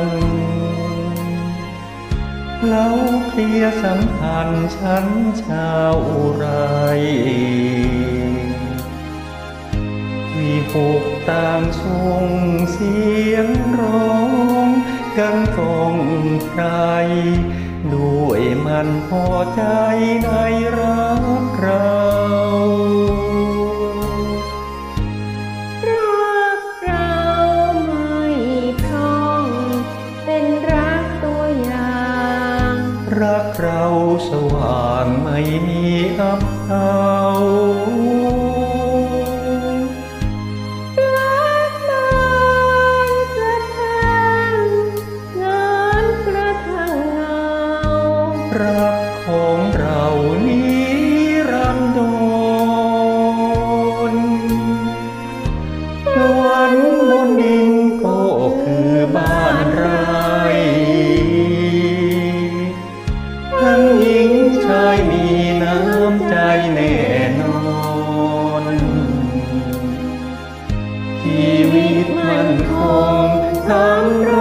นแล้วเคลียสัมพันธ์ฉันชาวไรวิหกต่างทรงเสียงร้อง กันกองใครด้วยมันพอใจในรัก มีอับเทารักมันสะพันงานกระทั่งเงารักของเรานี้รันดรสวรรค์บนดินก็คือบ้านไรทั้งหญิงชาย แน่นอนชีวิตมันคงทางล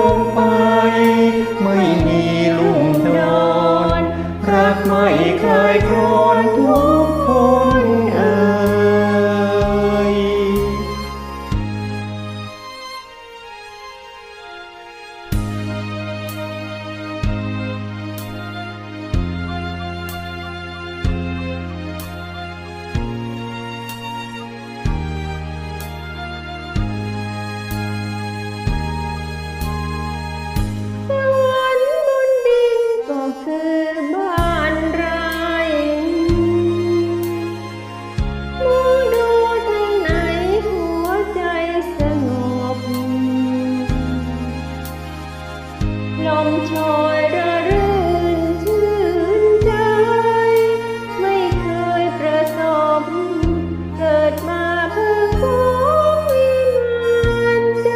ยระรื่นชื่นใจไม่เคยประสบเกิดมาเพื่อของวิมานใจ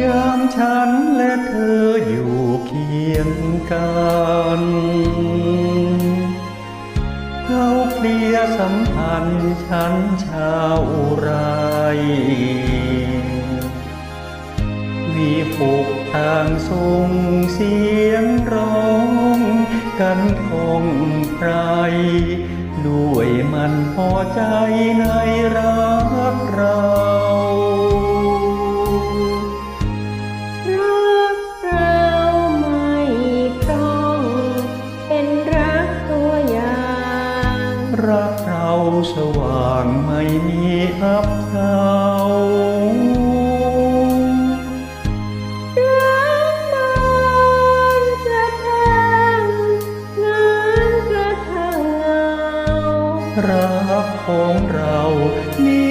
ยามฉันและเธออยู่เคียงกันเขาเคลียสัมพันธ์ฉันชาวไร มีผูกต่างส่งเสียงร้องกันคงไพรด้วยมันพอใจในรักเรารักเราไม่พร่องเป็นรักตัวอย่างรักเราสว่างไม่มีอับเทา ของเรานิ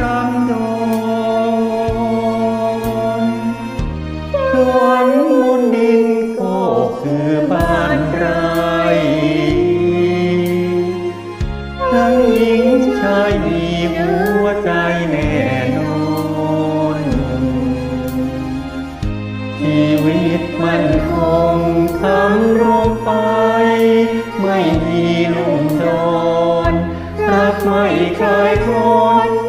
รันดรหลวงบนดินก็คือบ้านไรทั้งหญิงชายมีหัวใจแน่นอนชีวิตมันคงทำ รักไม่เคยคน